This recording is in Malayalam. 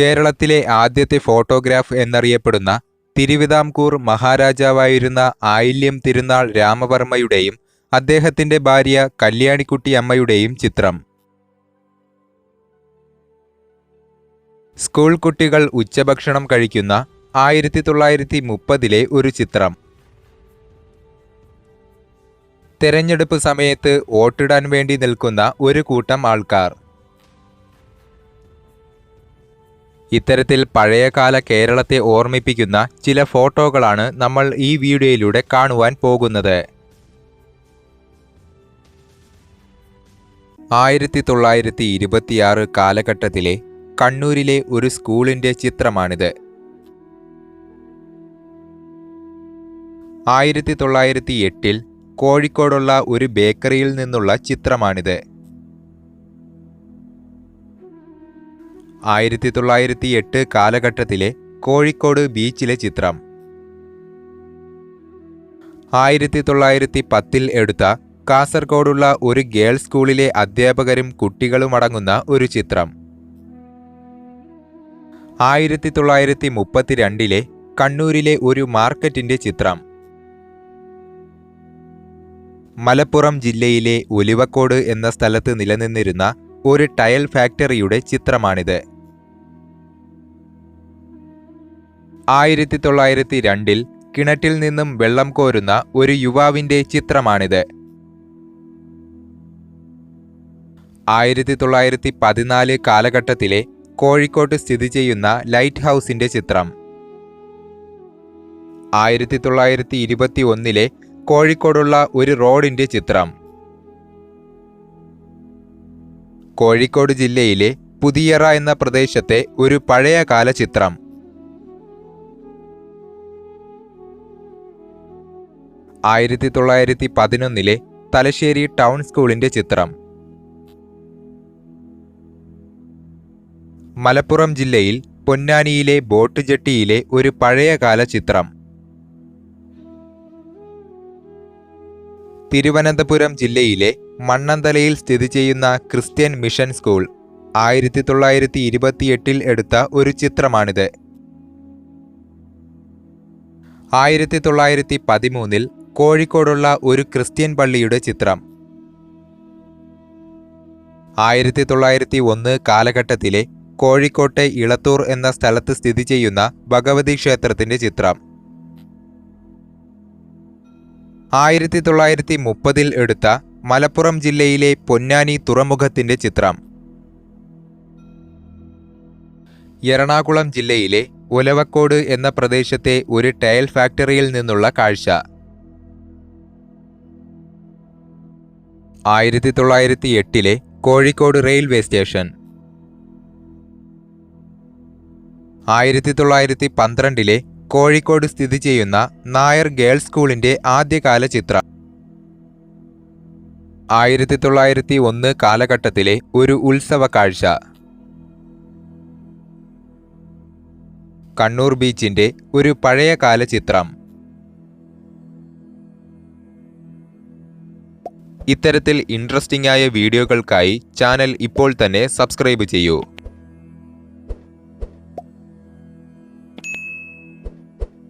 കേരളത്തിലെ ആദ്യത്തെ ഫോട്ടോഗ്രാഫ് എന്നറിയപ്പെടുന്ന തിരുവിതാംകൂർ മഹാരാജാവായിരുന്ന ആയില്യം തിരുനാൾ രാമവർമ്മയുടെയും അദ്ദേഹത്തിന്റെ ഭാര്യ കല്യാണിക്കുട്ടി അമ്മയുടെയും ചിത്രം. സ്കൂൾ കുട്ടികൾ ഉച്ചഭക്ഷണം കഴിക്കുന്ന ആയിരത്തി തൊള്ളായിരത്തി മുപ്പതിലെ ഒരു ചിത്രം. തെരഞ്ഞെടുപ്പ് സമയത്ത് വോട്ടിടാൻ വേണ്ടി നിൽക്കുന്ന ഒരു കൂട്ടം ആൾക്കാർ. ഇത്തരത്തിൽ പഴയകാല കേരളത്തെ ഓർമ്മിപ്പിക്കുന്ന ചില ഫോട്ടോകളാണ് നമ്മൾ ഈ വീഡിയോയിലൂടെ കാണുവാൻ പോകുന്നത്. ആയിരത്തി തൊള്ളായിരത്തി ഇരുപത്തിയാറ് കാലഘട്ടത്തിലെ കണ്ണൂരിലെ ഒരു സ്കൂളിന്റെ ചിത്രമാണിത്. ആയിരത്തി തൊള്ളായിരത്തി എട്ടിൽ കോഴിക്കോടുള്ള ഒരു ബേക്കറിയിൽ നിന്നുള്ള ചിത്രമാണിത്. ആയിരത്തി തൊള്ളായിരത്തി എട്ട് കാലഘട്ടത്തിലെ കോഴിക്കോട് ബീച്ചിലെ ചിത്രം. ആയിരത്തി തൊള്ളായിരത്തി പത്തിൽ എടുത്ത കാസർഗോഡുള്ള ഒരു ഗേൾസ് സ്കൂളിലെ അധ്യാപകരും കുട്ടികളുമടങ്ങുന്ന ഒരു ചിത്രം. ആയിരത്തി തൊള്ളായിരത്തി മുപ്പത്തിരണ്ടിലെ കണ്ണൂരിലെ ഒരു മാർക്കറ്റിന്റെ ചിത്രം. മലപ്പുറം ജില്ലയിലെ ഒലിവക്കോട് എന്ന സ്ഥലത്ത് നിലനിന്നിരുന്ന ഒരു ടയൽ ഫാക്ടറിയുടെ ചിത്രമാണിത്. ആയിരത്തി തൊള്ളായിരത്തി രണ്ടിൽ കിണറ്റിൽ നിന്നും വെള്ളം കോരുന്ന ഒരു യുവാവിന്റെ ചിത്രമാണിത്. ആയിരത്തി തൊള്ളായിരത്തി പതിനാല് കാലഘട്ടത്തിലെ കോഴിക്കോട്ട് സ്ഥിതി ചെയ്യുന്ന ലൈറ്റ് ഹൗസിന്റെ ചിത്രം. ആയിരത്തി തൊള്ളായിരത്തി ഇരുപത്തി ഒന്നിലെ കോഴിക്കോടുള്ള ഒരു റോഡിന്റെ ചിത്രം. കോഴിക്കോട് ജില്ലയിലെ പുതിയറ എന്ന പ്രദേശത്തെ ഒരു പഴയകാല ചിത്രം. ആയിരത്തി തൊള്ളായിരത്തി പതിനൊന്നിലെ തലശ്ശേരി ടൗൺ സ്കൂളിന്റെ ചിത്രം. മലപ്പുറം ജില്ലയിൽ പൊന്നാനിയിലെ ബോട്ട് ജെട്ടിയിലെ ഒരു പഴയകാല ചിത്രം. തിരുവനന്തപുരം ജില്ലയിലെ മണ്ണന്തലയിൽ സ്ഥിതി ചെയ്യുന്ന ക്രിസ്ത്യൻ മിഷൻ സ്കൂൾ ആയിരത്തി തൊള്ളായിരത്തി ഇരുപത്തിയെട്ടിൽ എടുത്ത ഒരു ചിത്രമാണിത്. ആയിരത്തി തൊള്ളായിരത്തി പതിമൂന്നിൽ കോഴിക്കോടുള്ള ഒരു ക്രിസ്ത്യൻ പള്ളിയുടെ ചിത്രം. ആയിരത്തി തൊള്ളായിരത്തി ഒന്ന് കാലഘട്ടത്തിലെ കോഴിക്കോട്ടെ ഇളത്തൂർ എന്ന സ്ഥലത്ത് സ്ഥിതി ചെയ്യുന്ന ഭഗവതി ക്ഷേത്രത്തിന്റെ ചിത്രം. ആയിരത്തി തൊള്ളായിരത്തി മുപ്പതിൽ എടുത്ത മലപ്പുറം ജില്ലയിലെ പൊന്നാനി തുറമുഖത്തിന്റെ ചിത്രം. എറണാകുളം ജില്ലയിലെ ഒലവക്കോട് എന്ന പ്രദേശത്തെ ഒരു ടയൽ ഫാക്ടറിയിൽ നിന്നുള്ള കാഴ്ച. ആയിരത്തി തൊള്ളായിരത്തി എട്ടിലെ കോഴിക്കോട് റെയിൽവേ സ്റ്റേഷൻ. ആയിരത്തി തൊള്ളായിരത്തി പന്ത്രണ്ടിലെ കോഴിക്കോട് സ്ഥിതി ചെയ്യുന്ന നായർ ഗേൾസ് സ്കൂളിന്റെ ആദ്യകാല ചിത്രം. ആയിരത്തി തൊള്ളായിരത്തി ഒന്ന് കാലഘട്ടത്തിലെ ഒരു ഉത്സവ കാഴ്ച. കണ്ണൂർ ബീച്ചിന്റെ ഒരു പഴയകാല ചിത്രം. ഇത്തരത്തിൽ ഇൻട്രസ്റ്റിംഗ് ആയ വീഡിയോകൾക്കായി ചാനൽ ഇപ്പോൾ തന്നെ സബ്സ്ക്രൈബ് ചെയ്യൂ.